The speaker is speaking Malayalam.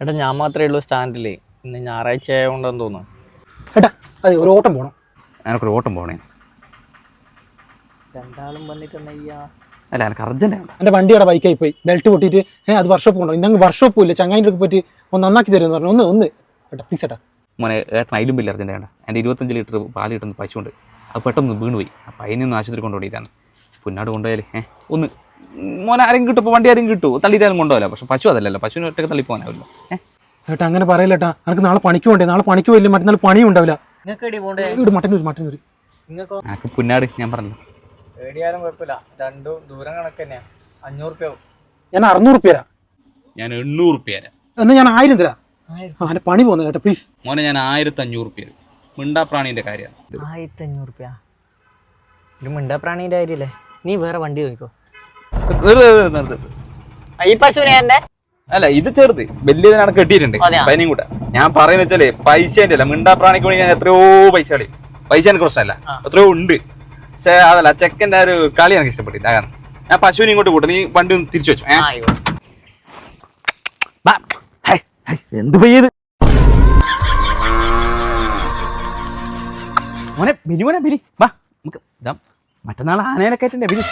ഏട്ടാ ഞാൻ മാത്രമേ ഉള്ളൂ സ്റ്റാൻഡിൽ ഇന്ന് ഞായറാഴ്ച ആയതുകൊണ്ടെന്ന് തോന്നുന്നു. ഏട്ടാ അതെ ഒരു ഓട്ടം പോകണം എനിക്കൊരു ഓട്ടം പോകണേ രണ്ടാളും വന്നിട്ടുണ്ടയ്യാ അല്ല എനിക്ക് അർജന്റ്. ആണ് എന്റെ വണ്ടിയുടെ ബൈക്കായി പോയി. ബെൽറ്റ് പൊട്ടിയിട്ട് ഏഹ് അത് വർഷോപ്പ് കൊണ്ടോ? ഇന്നങ്ങ് വർഷോപ്പ് ഇല്ല. ചങ്ങായിന്റെ ഒക്കെ പറ്റി ഒന്ന് നന്നാക്കി തരുമെന്ന് പറഞ്ഞു. ഒന്ന് ഒന്ന്. ഏട്ടാ പ്ലീസ് ഏട്ടാ മോനെ ഏട്ടൻ അതിലും വലിയ അർജന്റ് ആണ് എന്റെ ഇരുപത്തഞ്ച് ലിറ്റർ പാൽ കിട്ടുന്ന പശുണ്ട് അത് പെട്ടെന്ന് വീണുപോയി. അപ്പം അതിനൊന്ന് ആശുപത്രി കൊണ്ടുപോയിട്ടാണ്. പുന്നാട് കൊണ്ടുപോയാലേ ഏഹ് ഒന്ന്. മോനെ ആരെങ്കിലും കിട്ടും? ഇപ്പോൾ വണ്ടി ആരെങ്കിലും കിട്ടും തള്ളിയിട്ടാലും കൊണ്ടുപോകില്ല. പക്ഷെ പശു അതല്ലല്ലോ. പശുവിന് ഒറ്റയ്ക്ക് തള്ളിപ്പോകാനാവില്ല. ഏട്ടാ അങ്ങനെ പറയില്ല ഏട്ടാ. എനിക്ക് നാളെ പണിക്ക് വേണ്ടേ നാളെ പണിക്ക് പോയില്ല? മറ്റന്നാൾ പണിയും ഉണ്ടാവില്ല. നിങ്ങൾക്ക് എടി പോണ്ടേ? ഇവിടെ മട്ടൻ മട്ടന്നൂര്. നിങ്ങൾക്ക് എനിക്ക് പുന്നാട് ഞാൻ പറഞ്ഞു ഏടിയാലും കുഴപ്പമില്ല. രണ്ടും ദൂരം കണക്ക് തന്നെയാ. അഞ്ഞൂറ് റുപ്യ ഞാൻ അറുന്നൂറ് രൂപ തരാം ഞാൻ എണ്ണൂറ് റുപ്യ തരാം എന്നാൽ ഞാൻ ആയിരം തരാം ആ എന്റെ പണി പോകുന്നത് ഏട്ടാ പ്ലീസ് മോനെ ഞാൻ ആയിരത്തി അഞ്ഞൂറ് റുപ്യ തരും മിണ്ടാപ്രാണീന്റെ കാര്യമാണ്. ആയിരത്തി അഞ്ഞൂറ് റുപ്യ ഒരു മിണ്ടാപ്രാണീന്റെ കാര്യല്ലേ? നീ വേറെ വണ്ടി നോക്കോ ഈ പശുവിനെ എന്റെ അല്ല ഇത് ചെറുത്. വലിയതിനാണ് കെട്ടിയിട്ടുണ്ട്? പനിയും കൂടെ. ഞാൻ പറയുന്ന വെച്ചാൽ പൈസ എന്റെ അല്ല മിണ്ടാപ്രാണിക്ക് വേണ്ടി ഞാൻ എത്രയോ പൈസ കളയും പൈസ എനിക്ക് പ്രശ്നമല്ല എത്രയോ ഉണ്ട്. പക്ഷെ അതല്ല ചെക്കന്റെ ആ ഒരു കളി എനിക്ക് ഇഷ്ടപ്പെട്ടില്ല. കാരണം ഞാൻ പശുവിനെ ഇങ്ങോട്ട് കൂട്ടും നീ വണ്ടി ഒന്ന് തിരിച്ചു വെച്ചു. എന്ത് പയ്യത് മോനെ ബിലി മോനെ ബിലി. വാ നമുക്ക് മറ്റന്നാൾ ആനേനെ കയറ്റണ്ടേ ബിലി?